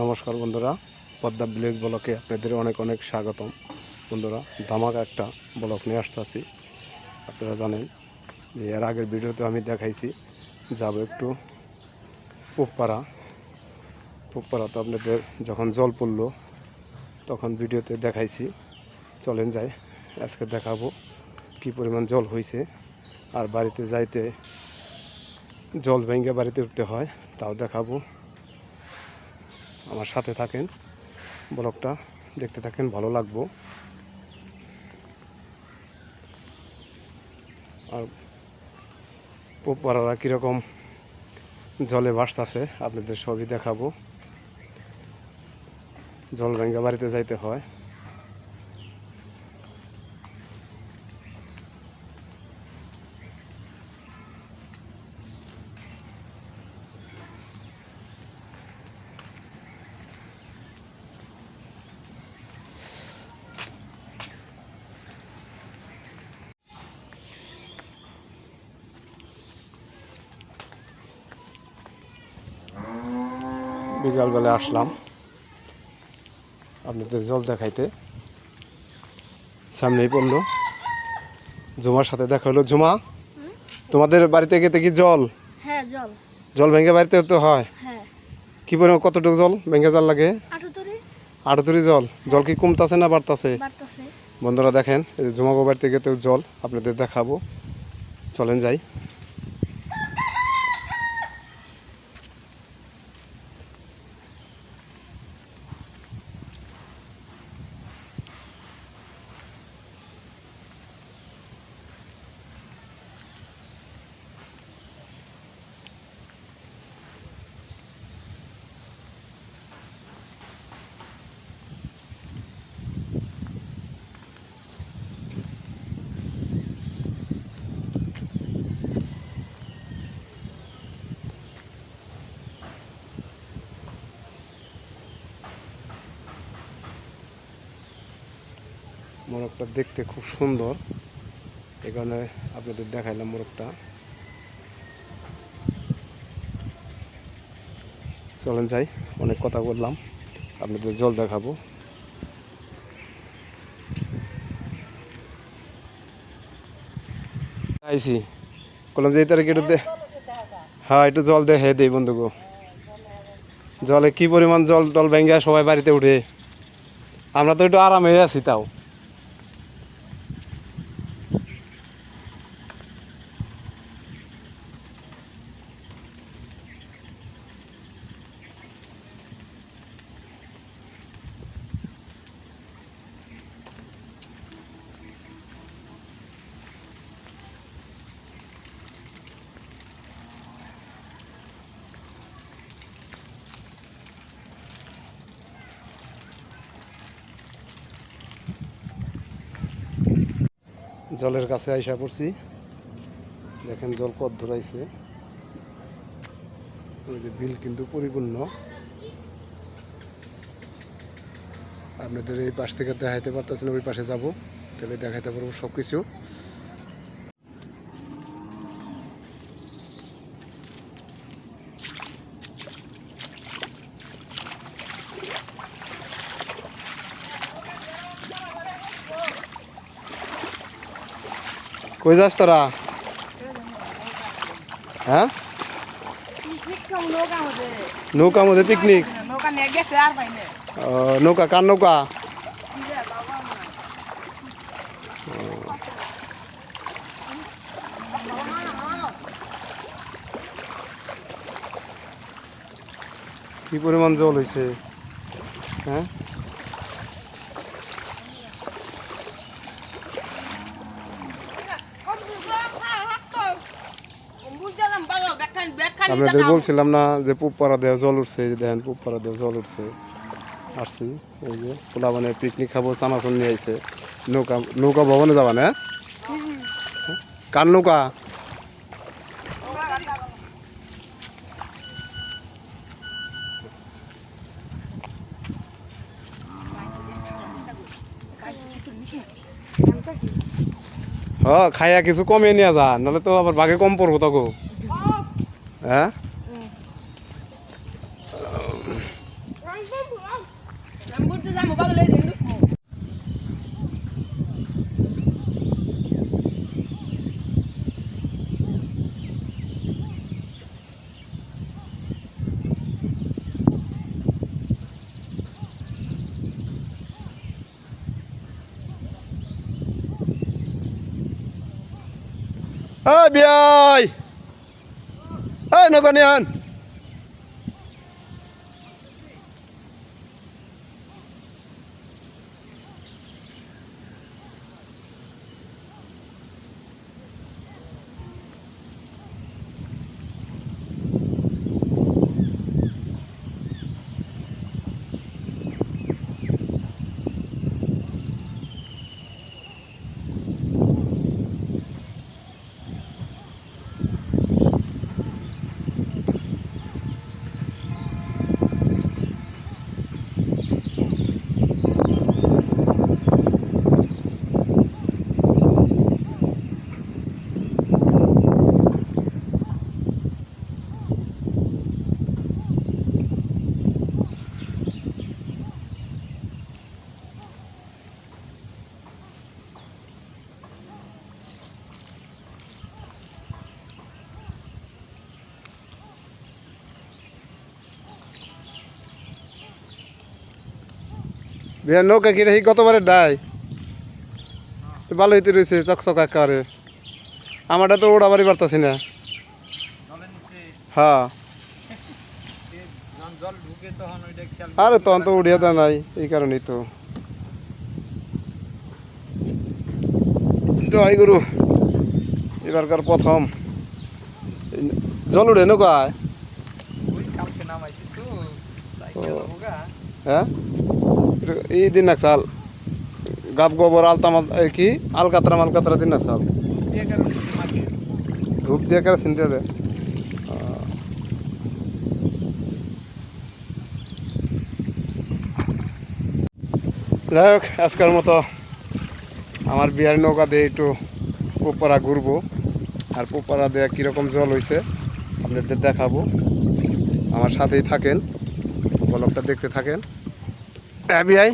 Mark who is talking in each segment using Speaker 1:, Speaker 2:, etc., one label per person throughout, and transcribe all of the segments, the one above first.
Speaker 1: নমস্কার বন্ধুরা, পদ্মা ভিলেজ ব্লকে আপনাদের অনেক অনেক স্বাগতম। বন্ধুরা, ধামাকা একটা ব্লক নিয়ে আসতেছি। আপনারা জানেন যে এর আগের ভিডিওতে আমি দেখাইছি, যাব একটু পুপাড়া পুপাড়া তো আপনাদের যখন জল পড়ল, তখন ভিডিওতে দেখাইছি। চলেন যাই, আজকে দেখাবো কি পরিমাণ জল হয়েছে আর বাড়িতে যাইতে জল ভেঙে বাড়িতে উঠতে হয়, তাও দেখাবো। আমার সাথে থাকেন। ব্লগটা দেখতে থাকেন, ভালো লাগবো। আর পোপারারা কীরকম জলে ভাসতেছে, আপনাদের সবই দেখাবো। জল বাড়িতে যাইতে হয়। বিকালবেলা আসলাম। আপনাদের জল দেখাইতে। সামনেই পড়ল। জুমার সাথে দেখা হলো। জুমা তোমাদের বাড়িতে গেতে কি জল?
Speaker 2: হ্যাঁ জল।
Speaker 1: জল ভেঙে বাড়িতে হতে হয়।
Speaker 2: হ্যাঁ।
Speaker 1: কি পরিমাণ কতটুকু জল ভেঙে জাল লাগে? আটতরি। জল। জল কি কমতাছে না বাড়তাছে?
Speaker 2: বাড়তেছে।
Speaker 1: বন্ধুরা দেখেন জুমাগো বাড়িতে গেতেও জল। আপনাদের দেখাবো। চলেন যাই। মোরগটা দেখতে খুব সুন্দর। এই কারণে আপনাদের দেখাইলাম মোরগটা। চলেন যাই, অনেক কথা বললাম। আপনাদের জল দেখাবো। আইসি বললাম যে তারিখে একটু হ্যাঁ একটু জল দেখে দেই বন্ধুগো জলে কি পরিমাণ জল টল ভেঙে সবাই বাড়িতে উঠে। আমরা তো একটু আরামে আছি তাও। জলের কাছে আইসা পড়ছি। দেখেন জল কত ধরাইছে। ওই যে বিল কিন্তু পরিপূর্ণ। আপনাদের এই পাশ থেকে দেখাইতে পারতেছেন, ওই পাশে যাব। তাহলে দেখাইতে পারব সব কিছু কই যাস তোরা? হ্যাঁ?
Speaker 2: নৌকা মধ্যে
Speaker 1: নৌকা মধ্যে পিকনিক
Speaker 2: নৌকা
Speaker 1: কার নৌকা? কি পরিমাণ জল হয়েছে হ্যাঁ? আপনাদের বলছিলাম না যে পুপাড়া দেওয়া জল উঠছে দেখেন পুপাড়া দেওয়া জল উঠছে। আসছি এই যে পোলা মানে পিকনিক খাব চানাচুর নিয়ে আইছে। নৌকা নৌকা ভবনে যাবা না? হ্যাঁ? কার নৌকা? হ খাইয়া কিছু কমিয়ে নিয়ে যা নাহলে তো আবার বাঘে কম পড়ব তখন। হ্যাঁ
Speaker 2: যাব বাগলে এই দিন ঢুকবো
Speaker 1: ওই বিয়াই ওই বিয়ার নৌকা কি রে গতবারে ডাই। ভালো হইতে রয়েছে চকচক আকারে। আমারটা তো ওড়াবারই পারতাছি না। হ্যাঁ আরে তখন তো উড়িয়ে দেয় নাই এই কারণেই তো। জয় গুরু। এবারকার প্রথম। জল উড়ে নৌকায় হ্যাঁ? এই দিন না সাল। গাব গোবর এই কি? আলকাতরা মালকাতরা দিন না সাল।
Speaker 3: দিয়ে
Speaker 1: ধূপ দিয়ে করে চিনতে দে। যাই হোক, আজকের মতো আমার বিহার নৌকা দিয়ে একটু পোপারা ঘুরবো। আর পোপারা দেওয়া কীরকম জল হয়েছে আপনাদের দেখাবো। আমার সাথেই থাকেন বলকটা দেখতে থাকেন। হ্যাঁ বিআই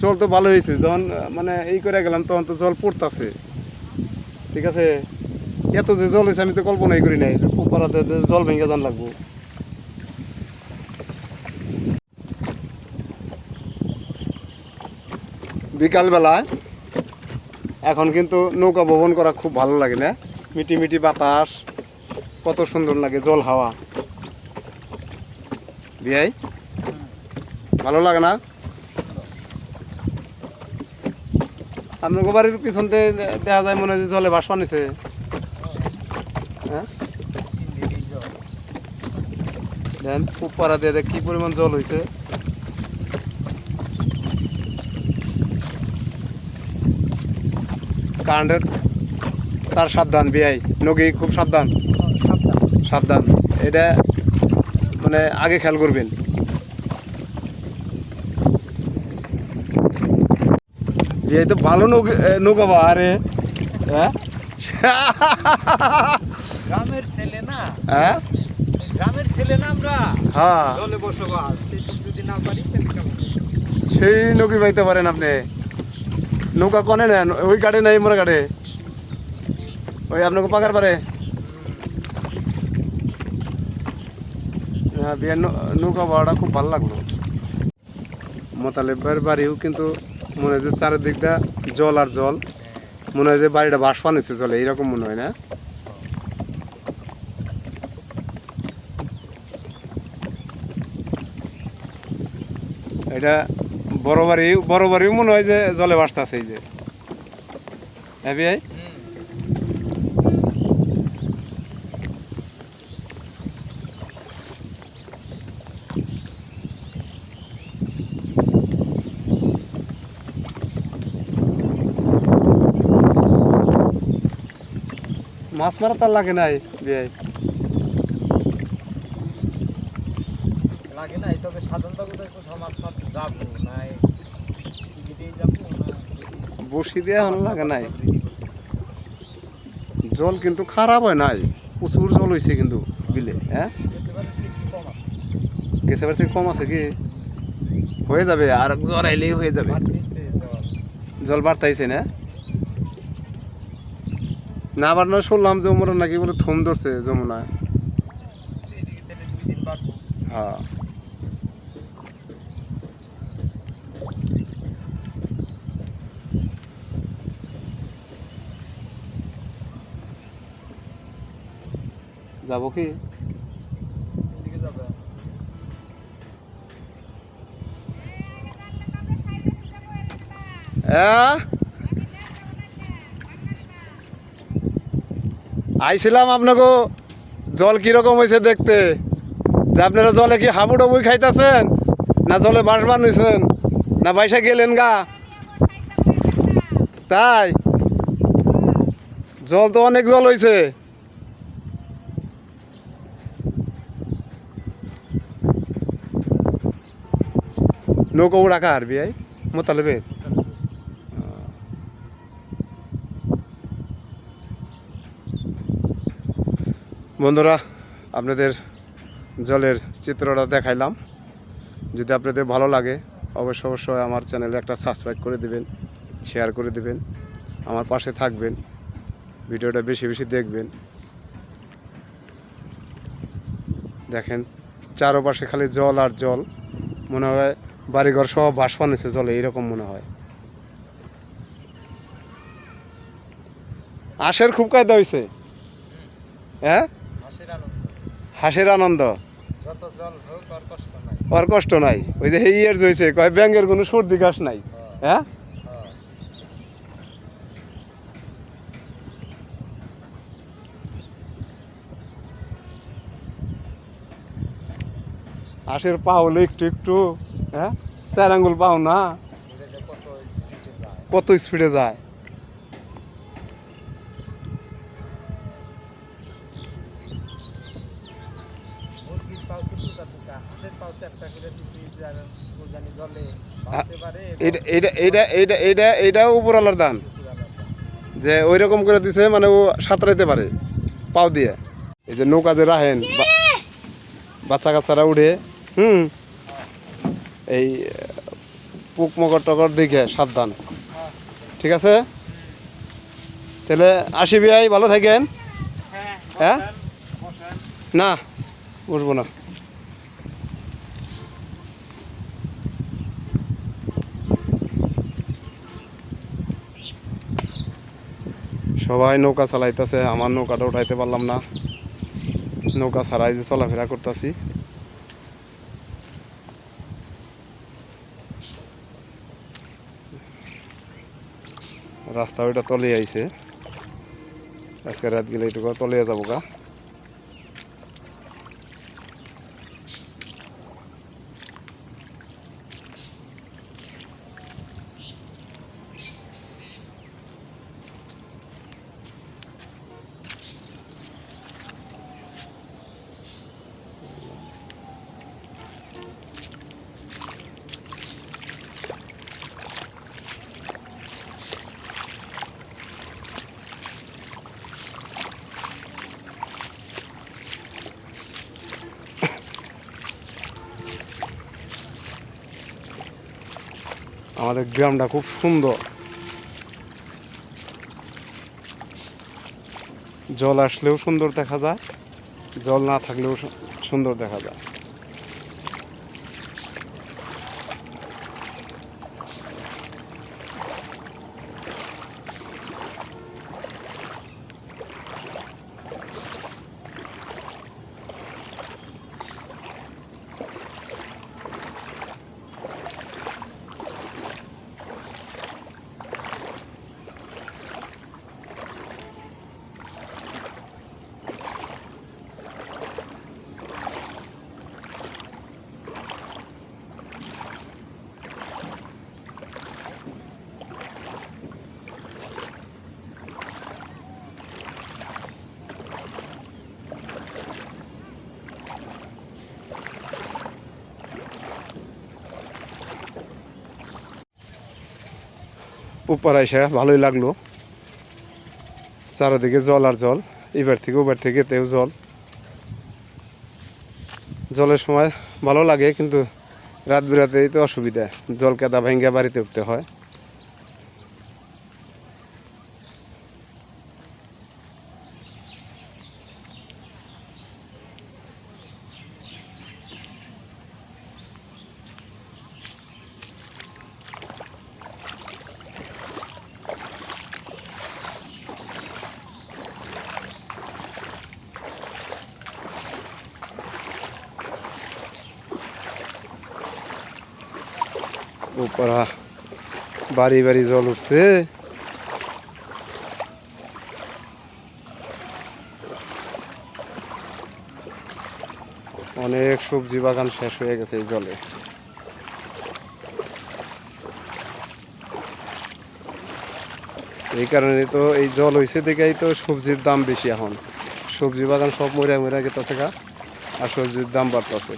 Speaker 1: জল তো ভালো হয়েছে, যখন মানে এই করে গেলাম, তখন তো জল পড়তাছে। ঠিক আছে? এত যে জল হয়েছে, আমি তো কল্পনাই করি নাই পোপারাতে জল ভেঙে যান লাগবো। বিকালবেলায় এখন কিন্তু নৌকা ভ্রমণ করা খুব ভালো লাগে না? মিটি মিটি বাতাস কত সুন্দর লাগে, জল হাওয়া। বিয়াই ভালো লাগে না? আপনার বাড়ির পিছনতে দেখা যায় মনে হয় জলে বাসা নিছে। হ্যাঁ? দেন, খুব পাড়া দিয়ে কি পরিমাণ জল হয়েছে কারেন্টের তার সাবধান বিয়াই নগি খুব সাবধান।
Speaker 3: সাবধান।
Speaker 1: এটা মানে আগে খেয়াল করবেন। এই তো ভালো নৌকা বা আরে। হ্যাঁ?
Speaker 3: গ্রামের ছেলে না?
Speaker 1: হ্যাঁ?
Speaker 3: গ্রামের ছেলে না আমরা?
Speaker 1: হ্যাঁ।
Speaker 3: জলে বসবাস যদি না পারি?
Speaker 1: সেই নৌকি পাইতে পারেন আপনি। নৌকা কনে নেন ওই গাড়ি নাই মোর গাড়ি। ওই আপনাকে পাকার পারে। হ্যাঁ বিয়ের নৌকা ভাড়াটা খুব ভালো লাগল। মোতালেবের বাড়িও কিন্তু মনে হয় যে চারিদিকটা জল আর জল। মনে হয় যে বাড়িটা বাস পানিছে জলে, এইরকম মনে হয় না? এটা বড় বাড়ি, বড় বাড়িও মনে হয় যে জলে ভাসতেছে এই যে। হ্যাঁ মাছ মারা তার লাগে নাই বিয়াই
Speaker 3: লাগে না তবে সাধারণত মাছ মারতে যাব নাই
Speaker 1: বসি দিয়ে এখন লাগে নাই। জল কিন্তু খারাপ হয় নাই প্রচুর জল হয়েছে কিন্তু হ্যাঁ?
Speaker 3: কম আছে।
Speaker 1: গেছেবার থেকে কম আছে কি? হয়ে যাবে আর জ্বর আইলেই হয়ে যাবে।
Speaker 3: জল।
Speaker 1: জল বাড়তাইছে না? না আবার না শুনলাম যে যমুনা নাকি বলে থম ধরছে যমুনা।
Speaker 3: এদিকে তাহলে দুই দিন বাড়বো
Speaker 1: হ্যাঁ। যাব কি? হ্যাঁ আইছিলাম আপনাকে জল কীরকম হয়েছে দেখতে? যে আপনারা জলে কি হাবু ডাবুই খাইতেছেন? না জলে বাঁশ বানিয়েছেন না বাইসা গেলেন গা? তাই? জল তো অনেক জল হয়েছে নৌকো রাখা আর বিআই মোতালেবের। বন্ধুরা, আপনাদের জলের চিত্রটা দেখাইলাম। যদি আপনাদের ভালো লাগে, অবশ্য অবশ্যই আমার চ্যানেলে একটা সাবস্ক্রাইব করে দিবেন, শেয়ার করে দিবেন, আমার পাশে থাকবেন, ভিডিওটা বেশি বেশি দেখবেন। দেখেন, চারোপাশে খালি জল আর জল, মনে হয় বাড়িঘর সব বাস বানিয়েছে জলে, এইরকম মনে হয়। আশের খুব কায়দা হয়েছে হ্যাঁ?
Speaker 3: হাসির আনন্দ। আর কষ্ট নাই।
Speaker 1: ওই যে ইয়ের জইছে কয় ব্যাঙ্গের কোনো সর্দি ঘাস নাই। হ্যাঁ। হাঁসের পা হলো একটু একটু হ্যাঁ? চার আঙ্গুল পাও না।
Speaker 3: কত স্পিডে যায়।
Speaker 1: এইটাও উপরওয়ালার দান। যে ওই রকম করে দিছে মানে ও সাঁতরাইতে পারে পাও দিয়ে। এই যে নৌকা যে রাহেন বাচ্চা কাচ্চারা উঠে হুম এই পোক মকর টকর দেখে সাবধান। ঠিক আছে? তাহলে আসি বিয়াই ভালো থাকেন। হ্যাঁ না বসবো না। সবাই নৌকা চালাইতেছে, আমার নৌকাটা উঠাইতে পারলাম না। নৌকা ছাড়াই যে চলাফেরা করতেছি। রাস্তা ওইটা তলিয়ে আইছে। আজকে রাত গেলে এটুকু তলিয়ে যাব গা। আমাদের গ্রামটা খুব সুন্দর। জল আসলেও সুন্দর দেখা যায়, জল না থাকলেও সুন্দর দেখা যায়। উপর এসে ভালোই লাগল। চারোদিকে জল আর জল, এবার থেকে ওবার থেকে তেও জল। জলের সময় ভালো লাগে, কিন্তু রাত বিরাতেই তো অসুবিধা। জল কেদা ভেঙ্গে বাড়িতে উঠতে হয় উপরা বাড়ি বাড়ি জল উঠছে। অনেক সবজি বাগান শেষ হয়ে গেছে এই জলে। এই কারণে তো এই জল হয়েছে দেখেই তো সবজির দাম বেশি এখন। সবজি বাগান সব মরে মরে গেতেছে গা, আর সবজির দাম বাড়তেছে।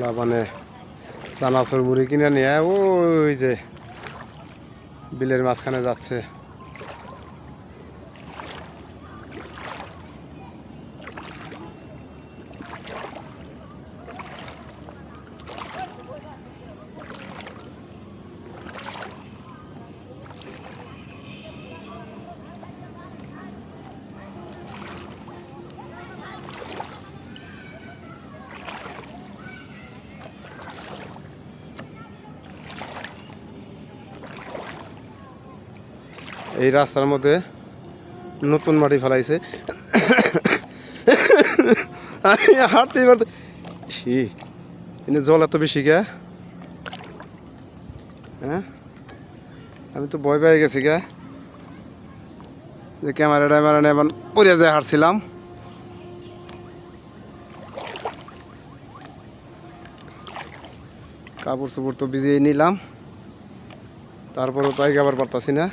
Speaker 1: খোলা মানে চানাচুর মুড়ি কিনে নিয়ে ওই যে বিলের মাঝখানে যাচ্ছে। এই রাস্তার মধ্যে নতুন মাটি ফেলাইছে। আমি পারতে ছি, এনে জল এত বেশি গে হ্যাঁ? আমি তো ভয় পেয়ে গেছি গে যে ক্যামেরা ট্যামেরা নিয়ে এমন পরিয়া যায় হাঁটছিলাম। কাপড় চোপড় তো ভিজিয়ে নিলাম। তারপরেও তাই আবার পারতাছি না।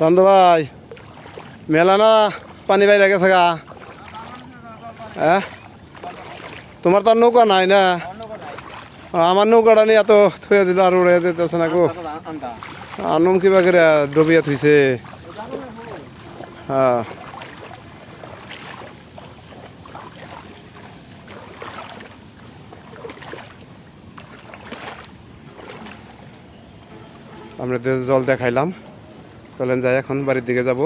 Speaker 1: চন্দ ভাই, মেলা না? পানি বাইরে গেছে গা। হ্যাঁ তোমার তার নৌকা নাই না? আমার নৌকাটা নিয়ে এত থুয়ে দিল আর উড়ে দিতেছে না গো। আনুম কিবা করে ডবিয়া থুইছে। হ্যাঁ আমরা জল দেখাইলাম। চলেন যাই এখন বাড়ির দিকে যাব।